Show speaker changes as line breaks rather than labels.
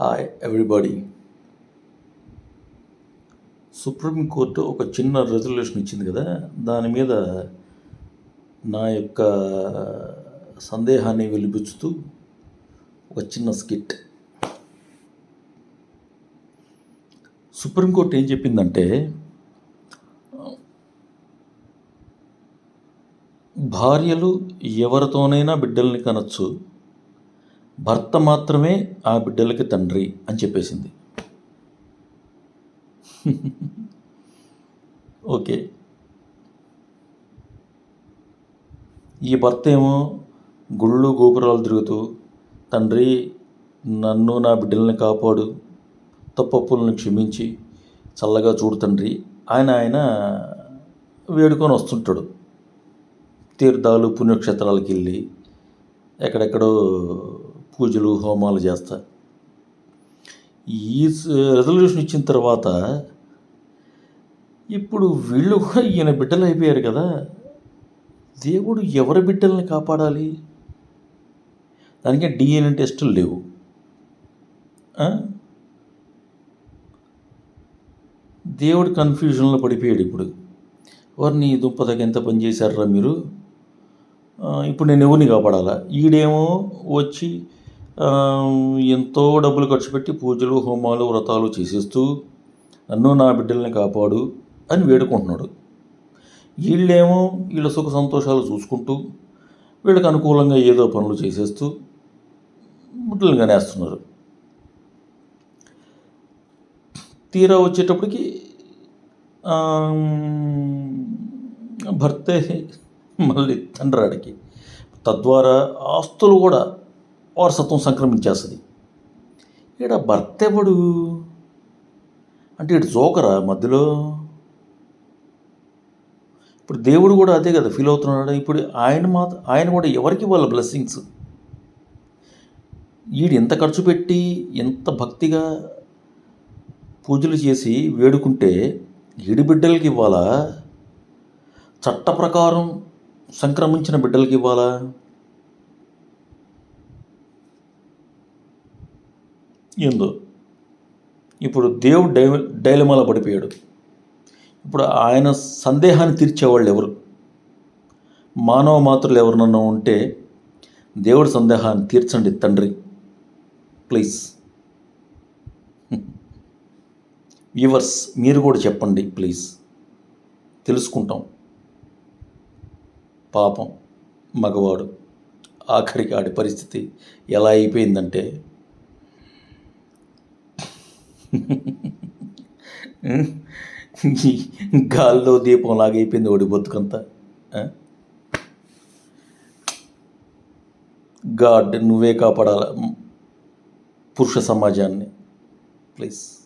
Hi everybody supreme court ఒక చిన్న resolution ఇచ్చింది కదా? దాని మీద నా యొక్క సందేహాన్ని వెలిబుచ్చుతూ ఒక చిన్న స్కిట్ సుప్రీంకోర్టు ఏం చెప్పిందంటే భార్యలు ఎవరితోనైనా బిడ్డల్ని కనొచ్చు. భర్త మాత్రమే ఆ బిడ్డలకి తండ్రి అని చెప్పేసింది. ఓకే. ఈ భర్త ఏమో గుళ్ళు గోపురాలు తిరుగుతూ తండ్రి నన్ను నా బిడ్డల్ని కాపాడు తప్పప్పులను క్షమించి చల్లగా చూడు తండ్రి ఆయన ఆయన వేడుకొని వస్తుంటాడు. తీర్థాలు పుణ్యక్షేత్రాలకు వెళ్ళి ఎక్కడెక్కడో పూజలు హోమాలు చేస్తా. ఈ రెజల్యూషన్ ఇచ్చిన తర్వాత ఇప్పుడు వీళ్ళు కూడా ఈయన బిడ్డలు అయిపోయారు కదా. దేవుడు ఎవరి బిడ్డల్ని కాపాడాలి? దానికి డిఎన్ఏ టెస్టులు లేవు. దేవుడు కన్ఫ్యూజన్లో పడిపోయాడు ఇప్పుడు. వారిని దుంపదగ్గ ఎంత పని చేశారా మీరు? ఇప్పుడు నేను ఎవరిని కాపాడాలా? ఈడేమో వచ్చి ఎంతో డబ్బులు ఖర్చు పెట్టి పూజలు హోమాలు వ్రతాలు చేసేస్తూ నన్ను నా బిడ్డల్ని కాపాడు అని వేడుకుంటున్నాడు. వీళ్ళేమో వీళ్ళ సుఖ సంతోషాలు చూసుకుంటూ వీళ్ళకి అనుకూలంగా ఏదో పనులు చేసేస్తూ బిడ్డలు కనేస్తున్నారు తీరా వచ్చేటప్పటికి భర్తే మళ్ళీ తండ్రాడికి తద్వారా ఆస్తులు కూడా వారసత్వం సంక్రమించేస్తుంది. ఇక్కడ భర్త ఎవడు అంటే ఇటు జోకరా మధ్యలో? ఇప్పుడు దేవుడు కూడా అదే కదా ఫీల్ అవుతున్నాడు. ఇప్పుడు ఆయన మా ఆయన కూడా ఎవరికి వాళ్ళ బ్లెస్సింగ్స్? వీడు ఎంత ఖర్చు పెట్టి ఎంత భక్తిగా పూజలు చేసి వేడుకుంటే ఈడి బిడ్డలకి ఇవ్వాలా? చట్ట ప్రకారం సంక్రమించిన బిడ్డలకి ఇవ్వాలా? ఏందో ఇప్పుడు దేవుడు డై డైలమాలో పడిపోయాడు. ఇప్పుడు ఆయన సందేహాన్ని తీర్చేవాళ్ళు ఎవరు? మానవ మాతృలు ఎవరినన్నా ఉంటే దేవుడి సందేహాన్ని తీర్చండి తండ్రి. ప్లీజ్. వ్యూవర్స్ మీరు కూడా చెప్పండి ప్లీజ్. తెలుసుకుంటాం. పాపం మగవాడు ఆఖరికి ఆడి పరిస్థితి ఎలా అయిపోయిందంటే గాల్లో దీపం లాగా అయిపోయింది వాడి బతుకంతా. గాడ్ నువ్వే కాపాడాల పురుష సమాజాన్ని? ప్లీజ్.